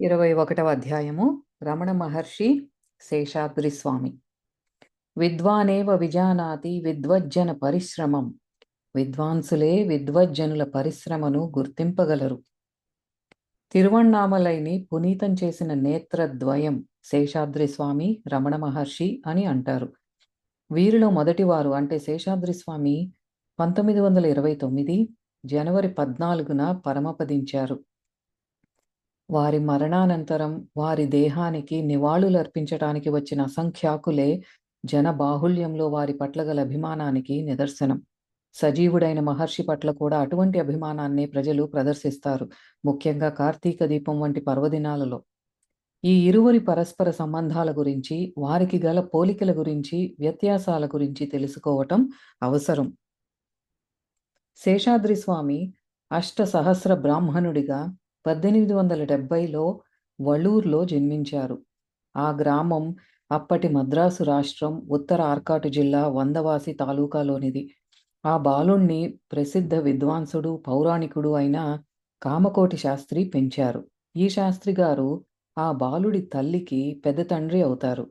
ఇరవై ఒకటవ అధ్యాయము. రమణ మహర్షి శేషాద్రి స్వామి విద్వానేవ విజానాతి విద్వజ్జన పరిశ్రమం. విద్వాంసులే విద్వజ్జనుల పరిశ్రమను గుర్తింపగలరు. తిరువణ్ణామలైని పునీతం చేసిన నేత్రద్వయం శేషాద్రి స్వామి రమణ మహర్షి అని అంటారు. వీరిలో మొదటివారు అంటే శేషాద్రి స్వామి పంతొమ్మిది వందల ఇరవై తొమ్మిది జనవరి పద్నాలుగున పరమపదించారు. వారి మరణానంతరం వారి దేహానికి నివాళులర్పించటానికి వచ్చిన అసంఖ్యాకులే జన బాహుళ్యంలో వారి పట్ల గల అభిమానానికి నిదర్శనం. సజీవుడైన మహర్షి పట్ల కూడా అటువంటి అభిమానాన్ని ప్రజలు ప్రదర్శిస్తారు ముఖ్యంగా కార్తీక దీపం వంటి పర్వదినాలలో. ఈ ఇరువురి పరస్పర సంబంధాల గురించి వారికి గల పోలికల గురించి వ్యత్యాసాల గురించి తెలుసుకోవటం అవసరం. శేషాద్రి స్వామి అష్ట సహస్ర బ్రాహ్మణుడిగా పద్దెనిమిది వందల డెబ్బైలో వళూరులో జన్మించారు. ఆ గ్రామం అప్పటి మద్రాసు రాష్ట్రం ఉత్తర ఆర్కాటు జిల్లా వందవాసి తాలూకాలోనిది. ఆ బాలుణ్ణి ప్రసిద్ధ విద్వాంసుడు పౌరాణికుడు అయిన కామకోటి శాస్త్రి పెంచారు. ఈ శాస్త్రి గారు ఆ బాలుడి తల్లికి పెద్ద తండ్రి అవుతారు.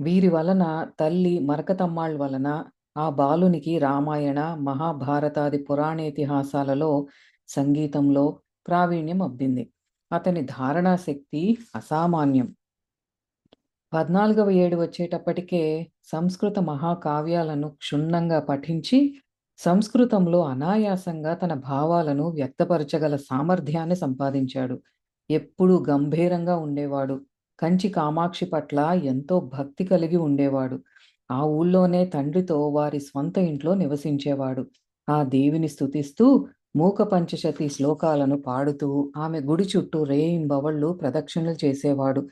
వీరి వలన తల్లి మరకతమ్మాళ్ళ వలన ఆ బాలునికి రామాయణ మహాభారతాది పురాణేతిహాసాలలో సంగీతంలో ప్రావీణ్యం అబ్బింది. అతని ధారణా శక్తి అసామాన్యం. పద్నాలుగవ ఏడు వచ్చేటప్పటికే సంస్కృత మహాకావ్యాలను క్షుణ్ణంగా పఠించి సంస్కృతంలో అనాయాసంగా తన భావాలను వ్యక్తపరచగల సామర్థ్యాన్ని సంపాదించాడు. ఎప్పుడూ గంభీరంగా ఉండేవాడు. కంచి కామాక్షి పట్ల ఎంతో భక్తి కలిగి ఉండేవాడు. ఆ ఊళ్ళోనే తండ్రితో వారి స్వంత ఇంట్లో నివసించేవాడు. ఆ దేవిని స్థుతిస్తూ మూక పంచశతి శ్లోకాలను పాడుతూ ఆమె గుడి చుట్టూ రేయింబవళ్ళు ప్రదక్షిణలు చేసేవాడు.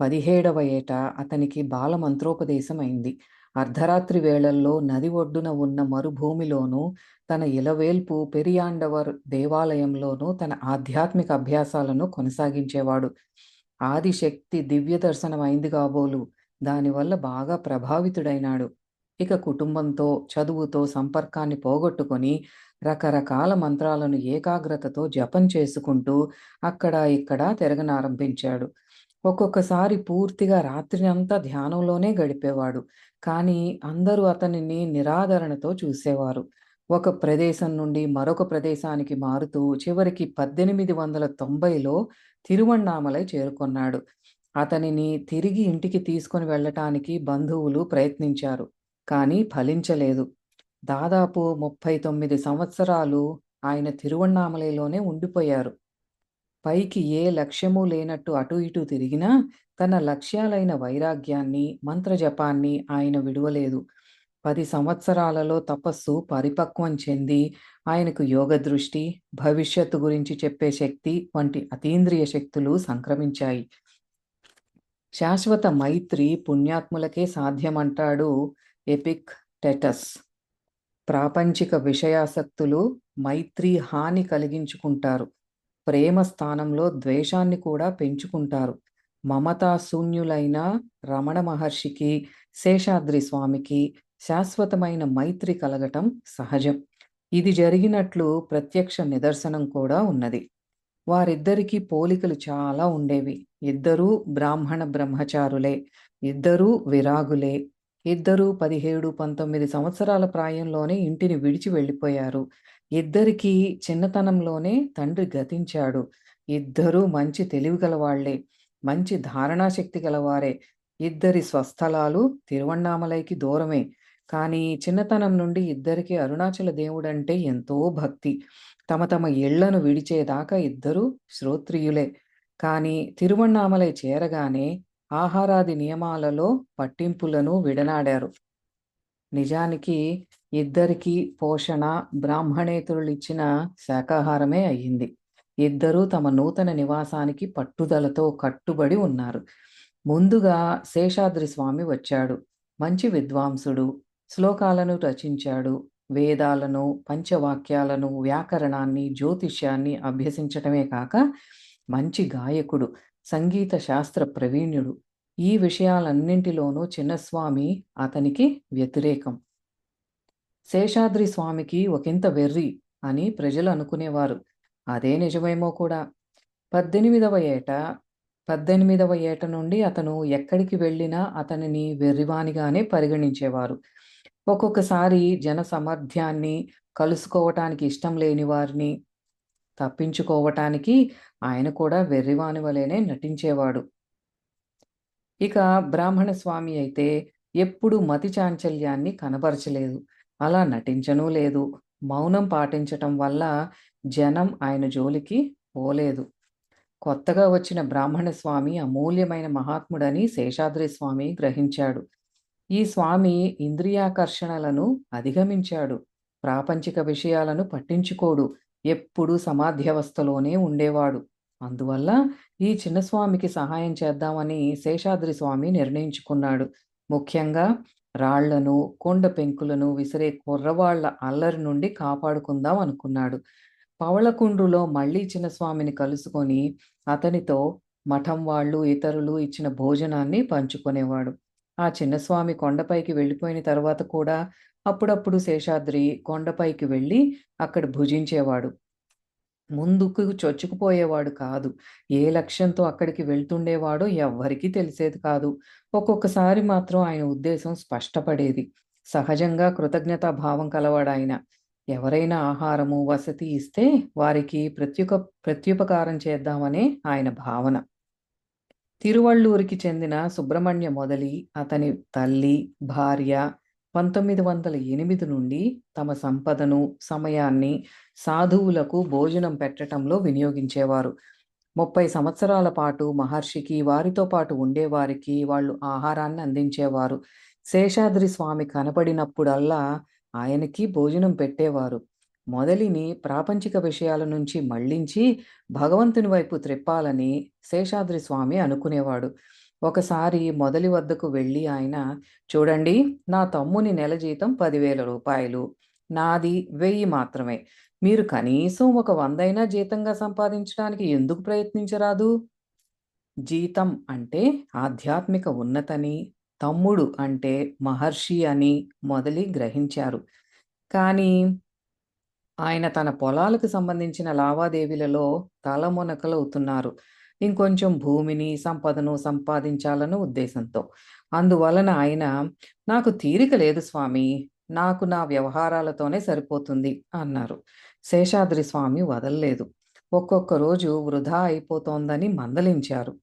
పదిహేడవ ఏట అతనికి బాలమంత్రోపదేశం అయింది అర్ధరాత్రి వేళల్లో నది ఒడ్డున ఉన్న మరుభూమిలోనూ తన ఇలవేల్పు పెరియాండవర్ దేవాలయంలోనూ తన ఆధ్యాత్మిక అభ్యాసాలను కొనసాగించేవాడు. ఆదిశక్తి దివ్య దర్శనం అయింది కాబోలు. దానివల్ల బాగా ప్రభావితుడైనాడు. ఇక కుటుంబంతో చదువుతో సంపర్కాన్ని పోగొట్టుకొని రకరకాల మంత్రాలను ఏకాగ్రతతో జపం చేసుకుంటూ అక్కడ ఇక్కడ తిరగనారంభించాడు. ఒక్కొక్కసారి పూర్తిగా రాత్రి అంతా ధ్యానంలోనే గడిపేవాడు. కానీ అందరూ అతనిని నిరాదరణతో చూసేవారు. ఒక ప్రదేశం నుండి మరొక ప్రదేశానికి మారుతూ చివరికి పద్దెనిమిది వందల తొంభైలో తిరువణ్ణామలై చేరుకున్నాడు. అతనిని తిరిగి ఇంటికి తీసుకుని వెళ్ళటానికి బంధువులు ప్రయత్నించారు. కానీ ఫలించలేదు. దాదాపు ముప్పై తొమ్మిది సంవత్సరాలు ఆయన తిరువణ్ణామలైలోనే ఉండిపోయారు. పైకి ఏ లక్ష్యము లేనట్టు అటు ఇటు తిరిగినా తన లక్ష్యాలైన వైరాగ్యాన్ని మంత్రజపాన్ని ఆయన విడువలేదు. పది సంవత్సరాలలో తపస్సు పరిపక్వం చెంది ఆయనకు యోగ దృష్టి భవిష్యత్తు గురించి చెప్పే శక్తి వంటి అతీంద్రియ శక్తులు సంక్రమించాయి. శాశ్వత మైత్రి పుణ్యాత్ములకే సాధ్యమంటాడు ఎపిక్ టెటస్. ప్రాపంచిక విషయాసక్తులు మైత్రి హాని కలిగించుకుంటారు. ప్రేమ స్థానంలో ద్వేషాన్ని కూడా పెంచుకుంటారు. మమతా శూన్యులైన రమణ మహర్షికి శేషాద్రి స్వామికి శాశ్వతమైన మైత్రి కలగటం సహజం. ఇది జరిగినట్లు ప్రత్యక్ష నిదర్శనం కూడా ఉన్నది. వారిద్దరికీ పోలికలు చాలా ఉండేవి. ఇద్దరూ బ్రాహ్మణ బ్రహ్మచారులే. ఇద్దరూ విరాగులే. ఇద్దరూ పదిహేడు పంతొమ్మిది సంవత్సరాల ప్రాయంలోనే ఇంటిని విడిచి వెళ్ళిపోయారు. ఇద్దరికీ చిన్నతనంలోనే తండ్రి గతించాడు. ఇద్దరూ మంచి తెలివి గలవాళ్ళే మంచి ధారణాశక్తి గలవారే. ఇద్దరి స్వస్థలాలు తిరువణ్ణామలైకి దూరమే. కానీ చిన్నతనం నుండి ఇద్దరికి అరుణాచల దేవుడంటే ఎంతో భక్తి. తమ తమ ఇళ్ళను విడిచేదాకా ఇద్దరు శ్రోత్రియులే. కానీ తిరువణ్ణామలై చేరగానే ఆహారాది నియమాలలో పట్టింపులను విడనాడారు. నిజానికి ఇద్దరికీ పోషణ బ్రాహ్మణేతరులు ఇచ్చిన శాకాహారమే అయ్యింది. ఇద్దరూ తమ నూతన నివాసానికి పట్టుదలతో కట్టుబడి ఉన్నారు. ముందుగా శేషాద్రి స్వామి వచ్చాడు. మంచి విద్వాంసుడు శ్లోకాలను రచించాడు. వేదాలను పంచవాక్యాలను వ్యాకరణాన్ని జ్యోతిష్యాన్ని అభ్యసించటమే కాక మంచి గాయకుడు. సంగీత శాస్త్ర ప్రవీణ్యుడు ఈ విషయాలన్నింటిలోనూ చిన్నస్వామి అతనికి వ్యతిరేకం. శేషాద్రి స్వామికి ఒకంత వెర్రి అని ప్రజలు అనుకునేవారు. అదే నిజమేమో కూడా. పద్దెనిమిదవ ఏట పద్దెనిమిదవ ఏట నుండి అతను ఎక్కడికి వెళ్ళినా అతనిని వెర్రివానిగానే పరిగణించేవారు. ఒక్కొక్కసారి జన సమర్థ్యాన్ని, కలుసుకోవటానికి ఇష్టం లేని వారిని తప్పించుకోవటానికి ఆయన కూడా వెర్రివాని వలెనే నటించేవాడు. ఇక బ్రాహ్మణ స్వామి అయితే ఎప్పుడూ మతి చాంచల్యాన్ని కనబరచలేదు. అలా నటించనూ లేదు. మౌనం పాటించటం వల్ల జనం ఆయన జోలికి పోలేదు. కొత్తగా వచ్చిన బ్రాహ్మణ స్వామి అమూల్యమైన మహాత్ముడని శేషాద్రి స్వామి గ్రహించాడు. ఈ స్వామి ఇంద్రియాకర్షణలను అధిగమించాడు. ప్రాపంచిక విషయాలను పట్టించుకోడు. ఎప్పుడూ సమాధ్యవస్థలోనే ఉండేవాడు. అందువల్ల ఈ చిన్న స్వామికి సహాయం చేద్దామని శేషాద్రి స్వామి నిర్ణయించుకున్నాడు. ముఖ్యంగా రాళ్ళను, కొండ పెంకులను విసిరే కుర్రవాళ్ళ అల్లరి నుండి కాపాడుకుందాం అనుకున్నాడు. పవళకుండ్రులో మళ్ళీ చిన్నస్వామిని కలుసుకొని అతనితో మఠం వాళ్ళు, ఇతరులు ఇచ్చిన భోజనాన్ని పంచుకునేవాడు ఆ చిన్నస్వామి కొండపైకి వెళ్ళిపోయిన తర్వాత కూడా అప్పుడప్పుడు శేషాద్రి కొండపైకి వెళ్ళి అక్కడ భుజించేవాడు. ముందుకు చొచ్చుకుపోయేవాడు కాదు. ఏ లక్ష్యంతో అక్కడికి వెళ్తుండేవాడో ఎవ్వరికీ తెలిసేది కాదు. ఒక్కొక్కసారి మాత్రం ఆయన ఉద్దేశం స్పష్టపడేది. సహజంగా కృతజ్ఞతా భావం కలవాడాయన. ఎవరైనా ఆహారము, వసతి ఇస్తే వారికి ప్రత్యుక ప్రత్యుపకారం చేద్దామనే ఆయన భావన. తిరువళ్ళూరికి చెందిన సుబ్రహ్మణ్య మొదలి, అతని తల్లి, భార్య 1908 నుండి తమ సంపదను, సమయాన్ని సాధువులకు భోజనం పెట్టటంలో వినియోగించేవారు. 30 సంవత్సరాల పాటు మహర్షికి, వారితో పాటు ఉండేవారికి వాళ్ళు ఆహారాన్ని అందించేవారు. శేషాద్రి స్వామి కనపడినప్పుడల్లా ఆయనకి భోజనం పెట్టేవారు. మొదలిని ప్రాపంచిక విషయాల నుంచి మళ్ళించి భగవంతుని వైపు త్రిప్పాలని శేషాద్రి స్వామి అనుకునేవాడు. ఒకసారి మొదలి వద్దకు వెళ్ళి ఆయన చూడండి నా తమ్ముని నెల జీతం పదివేల రూపాయలు. నాది వెయ్యి మాత్రమే. మీరు కనీసం ఒక వందైనా జీతంగా సంపాదించడానికి ఎందుకు ప్రయత్నించరాదు? జీతం అంటే ఆధ్యాత్మిక ఉన్నతని, తమ్ముడు అంటే మహర్షి అని మొదలి గ్రహించారు. కానీ ఆయన తన పొలాలకు సంబంధించిన లావాదేవీలలో తలమునకలవుతున్నారు. ఇంకొంచెం భూమిని, సంపదను సంపాదించాలన్న ఉద్దేశంతో. అందువలన ఆయన నాకు తీరిక లేదు స్వామి నాకు నా వ్యవహారాలతోనే సరిపోతుంది అన్నారు. శేషాద్రి స్వామి వదల్లేదు. ఒక్కొక్క రోజు వృధా అయిపోతోందని మందలించారు.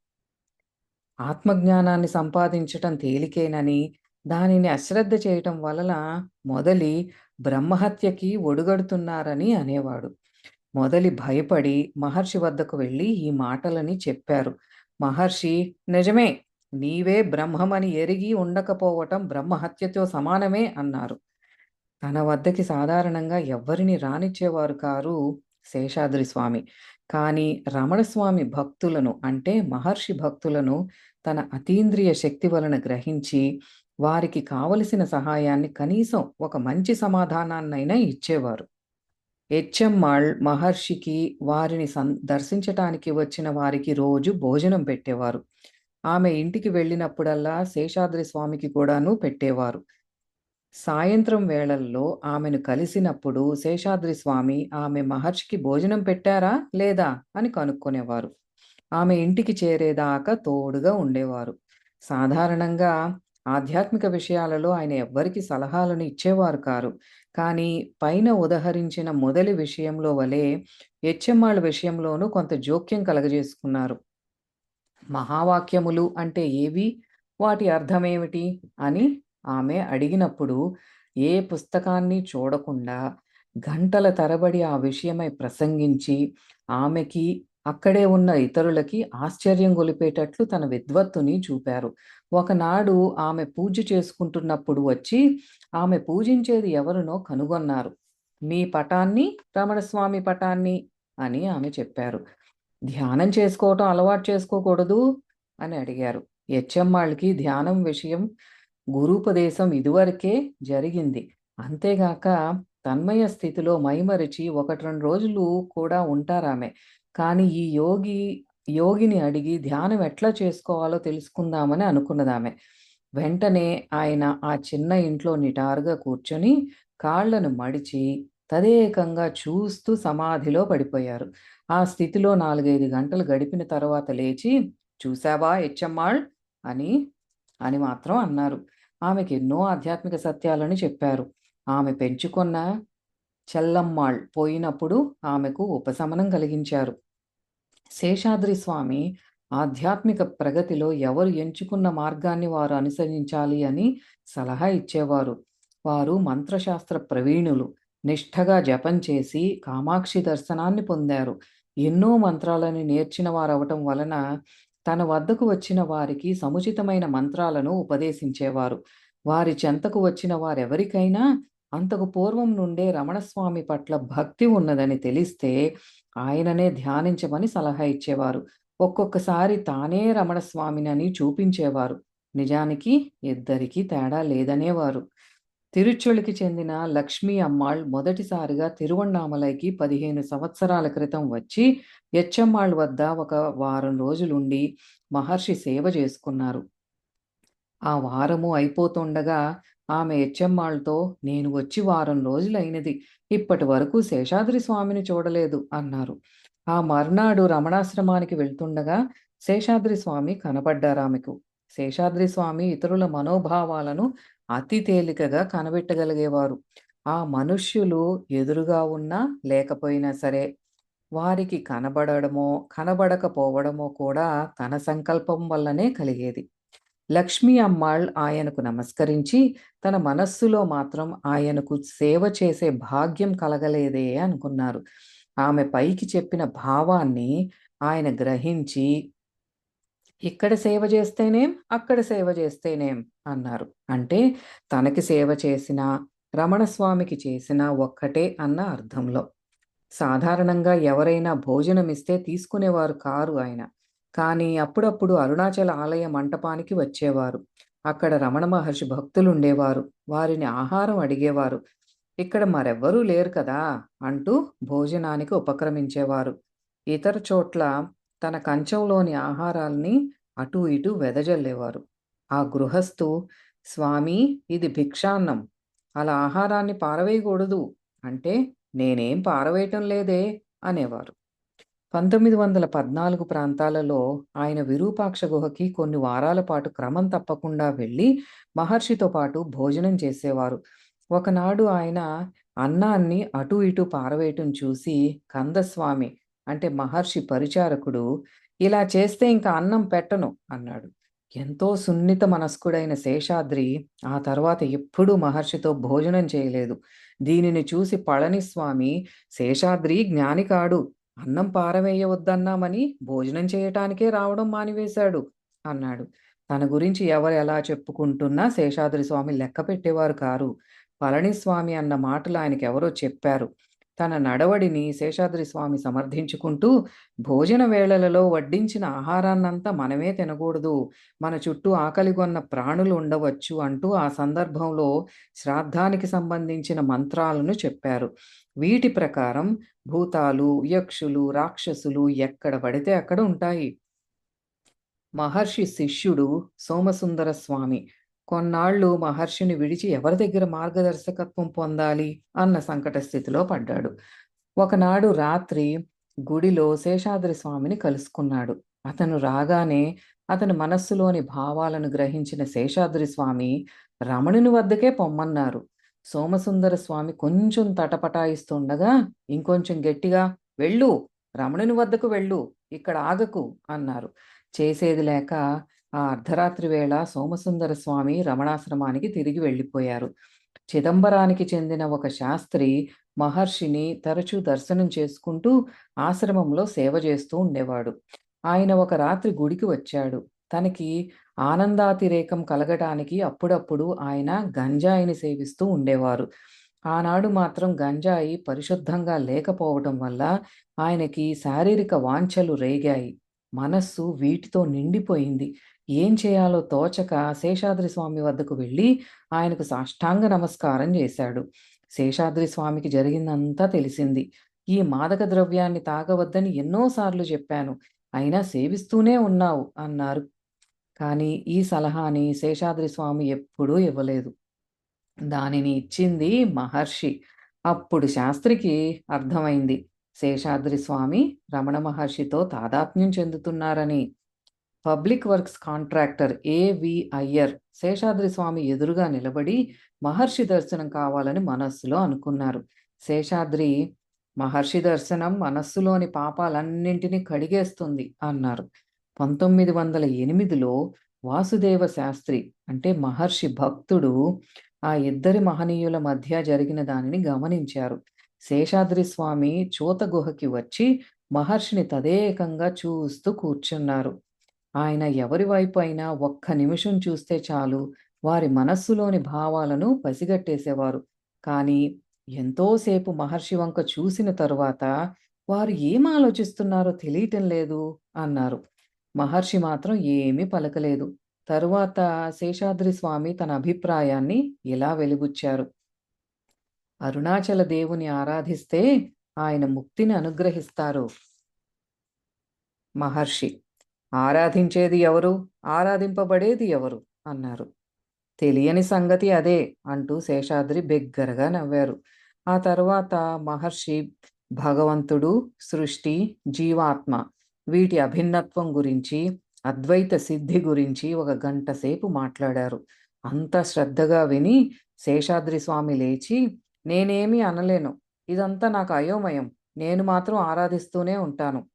ఆత్మజ్ఞానాన్ని సంపాదించటం తేలికేనని, దానిని అశ్రద్ధ చేయటం వలన మొదలి బ్రహ్మహత్యకి ఒడుగడుతున్నారని అనేవాడు. మొదలి భయపడి మహర్షి వద్దకు వెళ్ళి ఈ మాటలని చెప్పారు. మహర్షి నిజమే నీవే బ్రహ్మమని ఎరిగి ఉండకపోవటం బ్రహ్మహత్యతో సమానమే అన్నారు. తన వద్దకి సాధారణంగా ఎవ్వరిని రానిచ్చేవారు కారు శేషాద్రి స్వామి. కానీ రమణస్వామి భక్తులను అంటే మహర్షి భక్తులను తన అతీంద్రియ శక్తి వలన గ్రహించి వారికి కావలసిన సహాయాన్ని కనీసం ఒక మంచి సమాధానాన్నైనా ఇచ్చేవారు. హెచ్ఎమ్మాళ్ మహర్షికి వారిని సం దర్శించటానికి వచ్చిన వారికి రోజు భోజనం పెట్టేవారు. ఆమె ఇంటికి వెళ్ళినప్పుడల్లా శేషాద్రి స్వామికి కూడాను పెట్టేవారు. సాయంత్రం వేళల్లో ఆమెను కలిసినప్పుడు శేషాద్రి స్వామి ఆమె మహర్షికి భోజనం పెట్టారా? లేదా? అని కనుక్కునేవారు ఆమె ఇంటికి చేరేదాకా తోడుగా ఉండేవారు. సాధారణంగా ఆధ్యాత్మిక విషయాలలో ఆయన ఎవ్వరికి సలహాలను ఇచ్చేవారు కారు. కానీ పైన ఉదహరించిన మొదలి విషయంలో వలె హెచ్ఎంఆళ్ళ విషయంలోనూ కొంత జోక్యం కలగజేసుకున్నారు. మహావాక్యములు అంటే ఏవి? వాటి అర్థమేమిటి? అని ఆమె అడిగినప్పుడు ఏ పుస్తకాన్ని చూడకుండా గంటల తరబడి ఆ విషయమై ప్రసంగించి ఆమెకి, అక్కడే ఉన్న ఇతరులకి ఆశ్చర్యం గొలిపేటట్లు తన విద్వత్తుని చూపారు. ఒకనాడు ఆమె పూజ చేసుకుంటున్నప్పుడు వచ్చి ఆమె పూజించేది ఎవరినో కనుగొన్నారు. మీ పటాన్ని, రమణస్వామి పటాన్ని అని ఆమె చెప్పారు. ధ్యానం చేసుకోవటం అలవాటు చేసుకోకూడదు అని అడిగారు. వాళ్ళకి ధ్యానం విషయం గురూపదేశం ఇదివరకే జరిగింది. అంతేగాక తన్మయ స్థితిలో మైమరిచి 1, 2 రోజులు కూడా ఉంటారామె. కానీ ఈ యోగి యోగిని అడిగి ధ్యానం ఎట్లా చేసుకోవాలో తెలుసుకుందామని అనుకున్నదామె. వెంటనే ఆయన ఆ చిన్న ఇంట్లో నిటారుగా కూర్చొని కాళ్ళను మడిచి తదేకంగా చూస్తూ సమాధిలో పడిపోయారు. ఆ స్థితిలో 4, 5 గంటలు గడిపిన తర్వాత లేచి చూసావా హెచ్చమ్మాళ్ అని అని మాత్రం అన్నారు ఆమెకి ఎన్నో ఆధ్యాత్మిక సత్యాలను చెప్పారు ఆమె పెంచుకున్న చెల్లమ్మాళ్ పోయినప్పుడు ఆమెకు ఉపశమనం కలిగించారు శేషాద్రి స్వామి ఆధ్యాత్మిక ప్రగతిలో ఎవరు ఎంచుకున్న మార్గాన్ని వారు అనుసరించాలి అని సలహా ఇచ్చేవారు. వారు మంత్రశాస్త్ర ప్రవీణులు. నిష్ఠగా జపం చేసి కామాక్షి దర్శనాన్ని పొందారు. ఎన్నో మంత్రాలను నేర్చిన వారవటం వలన తన వద్దకు వచ్చిన వారికి సముచితమైన మంత్రాలను ఉపదేశించేవారు. వారి చెంతకు వచ్చిన వారెవరికైనా అంతకు పూర్వం నుండే రమణస్వామి పట్ల భక్తి ఉన్నదని తెలిస్తే ఆయననే ధ్యానించమని సలహా ఇచ్చేవారు. ఒక్కొక్కసారి తానే రమణస్వామినని చూపించేవారు. నిజానికి ఇద్దరికీ తేడా లేదనేవారు. తిరుచులికి చెందిన లక్ష్మీ అమ్మాళ్ మొదటిసారిగా తిరువణ్ణామలైకి పదిహేను సంవత్సరాల క్రితం వచ్చి ఎచ్చమ్మాళ్ వద్ద ఒక వారం రోజులుండి మహర్షి సేవ చేసుకున్నారు. ఆ వారము అయిపోతుండగా ఆమె యచ్చమ్మాళ్తో నేను వచ్చి వారం రోజులైనది. ఇప్పటి వరకు శేషాద్రి స్వామిని చూడలేదు అన్నారు. ఆ మర్నాడు రమణాశ్రమానికి వెళ్తుండగా శేషాద్రి స్వామి కనపడ్డారామెకు శేషాద్రి స్వామి ఇతరుల మనోభావాలను అతి తేలికగా కనబెట్టగలిగేవారు ఆ మనుష్యులు ఎదురుగా ఉన్నా లేకపోయినా సరే వారికి కనబడడమో కనబడకపోవడమో కూడా తన సంకల్పం వల్లనే కలిగేది. లక్ష్మీ అమ్మాళ్ ఆయనకు నమస్కరించి తన మనస్సులో మాత్రం ఆయనకు సేవ చేసే భాగ్యం కలగలేదే అనుకున్నారు. ఆమె పైకి చెప్పిన భావాన్ని ఆయన గ్రహించి ఇక్కడ సేవ చేస్తేనేం అక్కడ సేవ చేస్తేనేం అన్నారు. అంటే తనకి సేవ చేసిన రమణస్వామికి చేసిన ఒక్కటే అన్న అర్థంలో. సాధారణంగా ఎవరైనా భోజనం ఇస్తే తీసుకునేవారు కారు ఆయన. కానీ అప్పుడప్పుడు అరుణాచల ఆలయ మంటపానికి వచ్చేవారు. అక్కడ రమణ మహర్షి భక్తులు ఉండేవారు వారిని ఆహారం అడిగేవారు. ఇక్కడ మరెవ్వరూ లేరు కదా అంటూ భోజనానికి ఉపక్రమించేవారు. ఇతర చోట్ల తన కంచంలోని ఆహారాల్ని అటూ ఇటూ వెదజల్లేవారు. ఆ గృహస్థు స్వామి ఇది భిక్షాన్నం. అలా ఆహారాన్ని పారవేయకూడదు. అంటే నేనేం పారవేయటం లేదే అనేవారు. పంతొమ్మిది వందల పద్నాలుగు ప్రాంతాలలో ఆయన విరూపాక్ష గుహకి కొన్ని వారాల పాటు క్రమం తప్పకుండా వెళ్ళి మహర్షితో పాటు భోజనం చేసేవారు. ఒకనాడు ఆయన అన్నాన్ని అటు ఇటు పారవేయటం చూసి కందస్వామి అంటే మహర్షి పరిచారకుడు ఇలా చేస్తే ఇంకా అన్నం పెట్టను అన్నాడు. ఎంతో సున్నిత మనస్కుడైన శేషాద్రి ఆ తర్వాత ఎప్పుడూ మహర్షితో భోజనం చేయలేదు. దీనిని చూసి పళనిస్వామి శేషాద్రి జ్ఞాని కాడు అన్నం పారవేయవద్దన్నామని భోజనం చేయటానికే రావడం మానివేశాడు అన్నాడు. తన గురించి ఎవరు ఎలా చెప్పుకుంటున్నా శేషాద్రి స్వామి లెక్క పెట్టేవారు కారు. పళనిస్వామి అన్న మాటలు ఆయనకెవరో ఎవరో చెప్పారు. తన నడవడిని శేషాద్రి స్వామి సమర్థించుకుంటూ భోజన వేళలలో వడ్డించిన ఆహారాన్నంతా మనమే తినకూడదు. మన చుట్టూ ఆకలిగొన్న ప్రాణులు ఉండవచ్చు అంటూ ఆ సందర్భంలో శ్రాద్ధానికి సంబంధించిన మంత్రాలను చెప్పారు. వీటి ప్రకారం భూతాలు యక్షులు రాక్షసులు ఎక్కడ పడితే అక్కడ ఉంటాయి. మహర్షి శిష్యుడు సోమసుందర స్వామి కొన్నాళ్ళు మహర్షిని విడిచి ఎవరి దగ్గర మార్గదర్శకత్వం పొందాలి అన్న సంకట స్థితిలో పడ్డాడు. ఒకనాడు రాత్రి గుడిలో శేషాద్రి స్వామిని కలుసుకున్నాడు. అతను రాగానే అతని మనస్సులోని భావాలను గ్రహించిన శేషాద్రి స్వామి రమణుని వద్దకే పొమ్మన్నారు. సోమసుందర స్వామి కొంచెం తటపటాయిస్తుండగా ఇంకొంచెం గట్టిగా వెళ్ళు రమణుని వద్దకు వెళ్ళు ఇక్కడ ఆగకు అన్నారు. చేసేది లేక ఆ అర్ధరాత్రి వేళ సోమసుందర స్వామి రమణాశ్రమానికి తిరిగి వెళ్ళిపోయారు. చిదంబరానికి చెందిన ఒక శాస్త్రి మహర్షిని తరచూ దర్శనం చేసుకుంటూ ఆశ్రమంలో సేవ చేస్తూ ఉండేవాడు. ఆయన ఒక రాత్రి గుడికి వచ్చాడు. తనకి ఆనందాతిరేకం కలగటానికి అప్పుడప్పుడు ఆయన గంజాయిని సేవిస్తూ ఉండేవారు. ఆనాడు మాత్రం గంజాయి పరిశుద్ధంగా లేకపోవటం వల్ల ఆయనకి శారీరక వాంఛలు రేగాయి. మనస్సు వీటితో నిండిపోయింది. ఏం చేయాలో తోచక శేషాద్రి స్వామి వద్దకు వెళ్ళి ఆయనకు సాష్టాంగ నమస్కారం చేశాడు. శేషాద్రి స్వామికి జరిగిందంతా తెలిసింది. ఈ మాదక ద్రవ్యాన్ని తాగవద్దని ఎన్నోసార్లు చెప్పాను. అయినా సేవిస్తూనే ఉన్నావు అన్నారు. కానీ ఈ సలహాని శేషాద్రి స్వామి ఎప్పుడూ ఇవ్వలేదు. దానిని ఇచ్చింది మహర్షి. అప్పుడు శాస్త్రికి అర్థమైంది. శేషాద్రి స్వామి రమణ మహర్షితో తాదాత్మ్యం చెందుతున్నారని. పబ్లిక్ వర్క్స్ కాంట్రాక్టర్ ఏవి అయ్యర్ శేషాద్రి స్వామి ఎదురుగా నిలబడి మహర్షి దర్శనం కావాలని మనస్సులో అనుకున్నారు. శేషాద్రి మహర్షి దర్శనం మనస్సులోని పాపాలన్నింటినీ కడిగేస్తుంది అన్నారు. పంతొమ్మిది వందల ఎనిమిదిలో వాసుదేవ శాస్త్రి అంటే మహర్షి భక్తుడు ఆ ఇద్దరి మహనీయుల మధ్య జరిగిన దానిని గమనించారు. శేషాద్రి స్వామి చూత గుహకి వచ్చి మహర్షిని తదేకంగా చూస్తూ కూర్చున్నారు. ఆయన ఎవరి వైపు అయినా ఒక్క నిమిషం చూస్తే చాలు వారి మనస్సులోని భావాలను పసిగట్టేసేవారు. కానీ ఎంతోసేపు మహర్షి వంక చూసిన తరువాత వారు ఏం ఆలోచిస్తున్నారో తెలియటం లేదు అన్నారు. మహర్షి మాత్రం ఏమీ పలకలేదు. తరువాత శేషాద్రి స్వామి తన అభిప్రాయాన్ని ఇలా వెలిగుచ్చారు అరుణాచల దేవుని ఆరాధిస్తే ఆయన ముక్తిని అనుగ్రహిస్తారు. మహర్షి ఆరాధించేది ఎవరు? ఆరాధింపబడేది ఎవరు? అన్నారు. తెలియని సంగతి అదే అంటూ శేషాద్రి బిగ్గరగా నవ్వారు. ఆ తర్వాత మహర్షి భగవంతుడు సృష్టి జీవాత్మ వీటి అభిన్నత్వం గురించి అద్వైత సిద్ధి గురించి ఒక గంట సేపు మాట్లాడారు. అంత శ్రద్ధగా విని శేషాద్రి స్వామి లేచి నేనేమీ అనలేను. ఇదంతా నాకు అయోమయం. నేను మాత్రం ఆరాధిస్తూనే ఉంటాను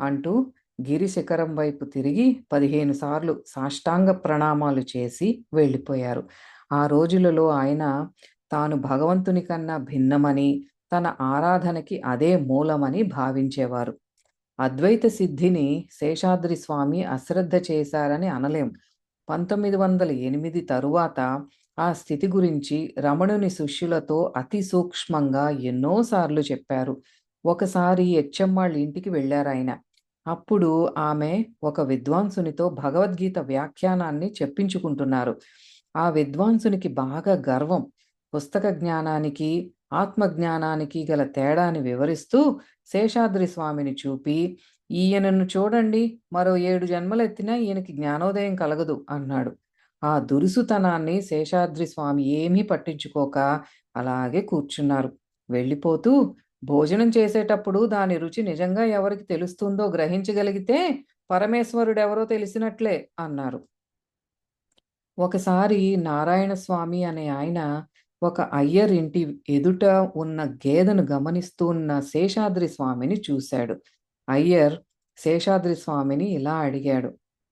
అంటూ గిరిశిఖరం వైపు తిరిగి పదిహేను సార్లు సాష్టాంగ ప్రణామాలు చేసి వెళ్ళిపోయారు. ఆ రోజులలో ఆయన తాను భగవంతుని కన్నా భిన్నమని తన ఆరాధనకి అదే మూలమని భావించేవారు. అద్వైత సిద్ధిని శేషాద్రి స్వామి అశ్రద్ధ చేశారని అనలేం. పంతొమ్మిది వందల ఎనిమిది తరువాత ఆ స్థితి గురించి రమణుని శిష్యులతో అతి సూక్ష్మంగా ఎన్నోసార్లు చెప్పారు. ఒకసారి ఎచ్చమ్మాళ్ళ ఇంటికి వెళ్ళారు ఆయన అప్పుడు ఆమె ఒక విద్వాంసునితో భగవద్గీత వ్యాఖ్యానాన్ని చెప్పించుకుంటున్నారు. ఆ విద్వాంసునికి బాగా గర్వం. పుస్తక జ్ఞానానికి ఆత్మజ్ఞానానికి గల తేడాని వివరిస్తూ శేషాద్రి స్వామిని చూపి ఈయనను చూడండి మరో ఏడు జన్మలెత్తినా ఈయనకి జ్ఞానోదయం కలగదు అన్నాడు. ఆ దురుసుతనాన్ని శేషాద్రి స్వామి ఏమీ పట్టించుకోక అలాగే కూర్చున్నారు. వెళ్ళిపోతూ భోజనం చేసేటప్పుడు దాని రుచి నిజంగా ఎవరికి తెలుస్తుందో గ్రహించగలిగితే పరమేశ్వరుడెవరో తెలిసినట్లే అన్నారు. ఒకసారి నారాయణ స్వామి అనే ఆయన ఒక అయ్యర్ ఇంటి ఎదుట ఉన్న గేదెను గమనిస్తూ ఉన్న శేషాద్రి స్వామిని చూశాడు. అయ్యర్ శేషాద్రి స్వామిని ఇలా అడిగాడు.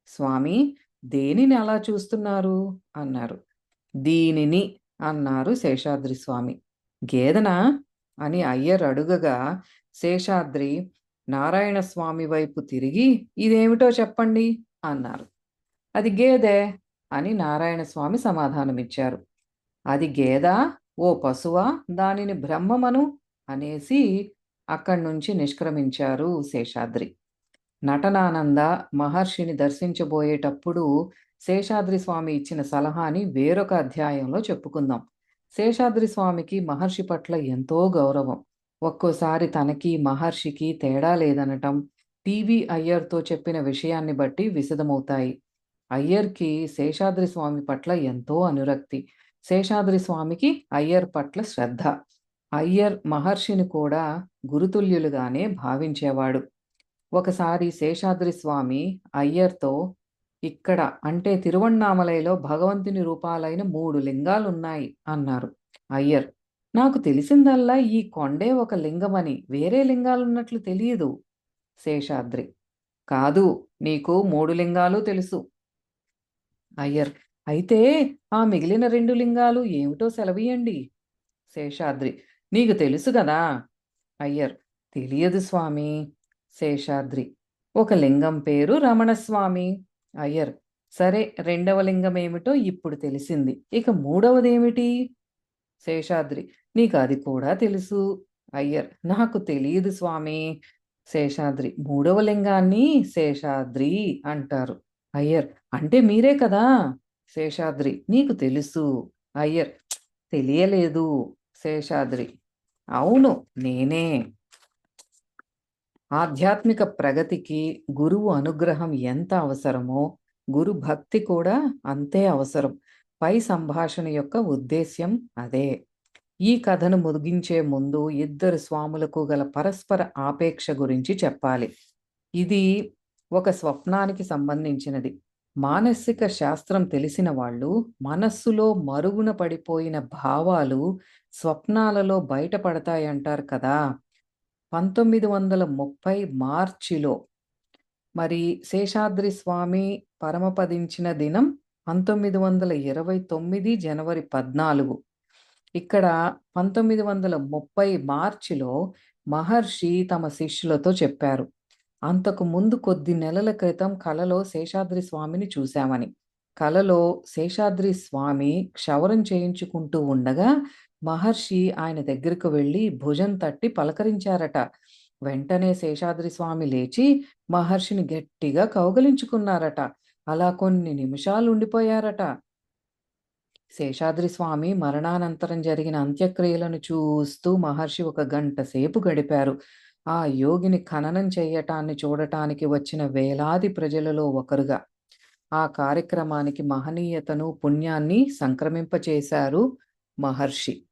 స్వామి దేనిని అలా చూస్తున్నారు? అన్నారు. దీనిని అన్నారు శేషాద్రి స్వామి గేదెనా? అని అయ్యర్ అడుగగా శేషాద్రి నారాయణ స్వామి వైపు తిరిగి ఇదేమిటో చెప్పండి అన్నారు. అది గేదె అని నారాయణ స్వామి సమాధానమిచ్చారు. అది గేదా ఓ పశువా దానిని బ్రహ్మమను అనేసి అక్కడి నుంచి నిష్క్రమించారు శేషాద్రి. నటనానంద మహర్షిని దర్శించబోయేటప్పుడు శేషాద్రి స్వామి ఇచ్చిన సలహాని వేరొక అధ్యాయంలో చెప్పుకుందాం. శేషాద్రి స్వామికి మహర్షి పట్ల ఎంతో గౌరవం. ఒక్కోసారి తనకి మహర్షికి తేడా లేదనటం టీవీ అయ్యర్తో చెప్పిన విషయాన్ని బట్టి విశదమవుతాయి. అయ్యర్కి శేషాద్రి స్వామి పట్ల ఎంతో అనురక్తి. శేషాద్రి స్వామికి అయ్యర్ పట్ల శ్రద్ధ. అయ్యర్ మహర్షిని కూడా గురుతుల్యులుగానే భావించేవాడు. ఒకసారి శేషాద్రి స్వామి అయ్యర్తో ఇక్కడ అంటే తిరువణ్ణామలైలో భగవంతుని రూపాలైన మూడు లింగాలున్నాయి అన్నారు. అయ్యర్ నాకు తెలిసిందల్లా ఈ కొండే ఒక లింగమని వేరే లింగాలున్నట్లు తెలియదు. శేషాద్రి కాదు నీకు మూడు లింగాలు తెలుసు. అయ్యర్ అయితే ఆ మిగిలిన రెండు లింగాలు ఏమిటో సెలవియండి. శేషాద్రి నీకు తెలుసు కదా అయ్యర్ తెలియదు స్వామి. శేషాద్రి ఒక లింగం పేరు రమణస్వామి. అయ్యర్. సరే రెండవ లింగం ఏమిటో ఇప్పుడు తెలిసింది. ఇక మూడవదేమిటి? శేషాద్రి నీకు అది కూడా తెలుసు. అయ్యర్ నాకు తెలియదు స్వామి. శేషాద్రి మూడవ లింగాన్ని శేషాద్రి అంటారు. అయ్యర్ అంటే మీరే కదా? శేషాద్రి నీకు తెలుసు. అయ్యర్ తెలియలేదు. శేషాద్రి అవును నేనే. ఆధ్యాత్మిక ప్రగతికి గురువు అనుగ్రహం ఎంత అవసరమో గురు భక్తి కూడా అంతే అవసరం పై సంభాషణ యొక్క ఉద్దేశ్యం అదే ఈ కథను ముగించే ముందు ఇద్దరు స్వాములకు గల పరస్పర ఆపేక్ష గురించి చెప్పాలి ఇది ఒక స్వప్నానికి సంబంధించినది. మానసిక శాస్త్రం తెలిసిన వాళ్ళు మనస్సులో మరుగున పడిపోయిన భావాలు స్వప్నాలలో బయటపడతాయంటారు కదా! 1930 మార్చిలో మరి శేషాద్రి స్వామి పరమపదించిన దినం 1929 జనవరి 14. ఇక్కడ 1930 మార్చిలో మహర్షి తమ శిష్యులతో చెప్పారు. అంతకు ముందు కొద్ది నెలల క్రితం కలలో శేషాద్రి స్వామిని చూశామని. కలలో శేషాద్రి స్వామి క్షవరం చేయించుకుంటూ ఉండగా మహర్షి ఆయన దగ్గరకు వెళ్ళి భుజం తట్టి పలకరించారట. వెంటనే శేషాద్రి స్వామి లేచి మహర్షిని గట్టిగా కౌగలించుకున్నారట. అలా కొన్ని నిమిషాలు ఉండిపోయారట శేషాద్రి స్వామి మరణానంతరం జరిగిన అంత్యక్రియలను చూస్తూ మహర్షి ఒక గంట సేపు గడిపారు. ఆ యోగిని ఖననం చేయటాన్ని చూడటానికి వచ్చిన వేలాది ప్రజలలో ఒకరుగా. ఆ కార్యక్రమానికి మహనీయతను, పుణ్యాన్ని సంక్రమింపచేశారు మహర్షి.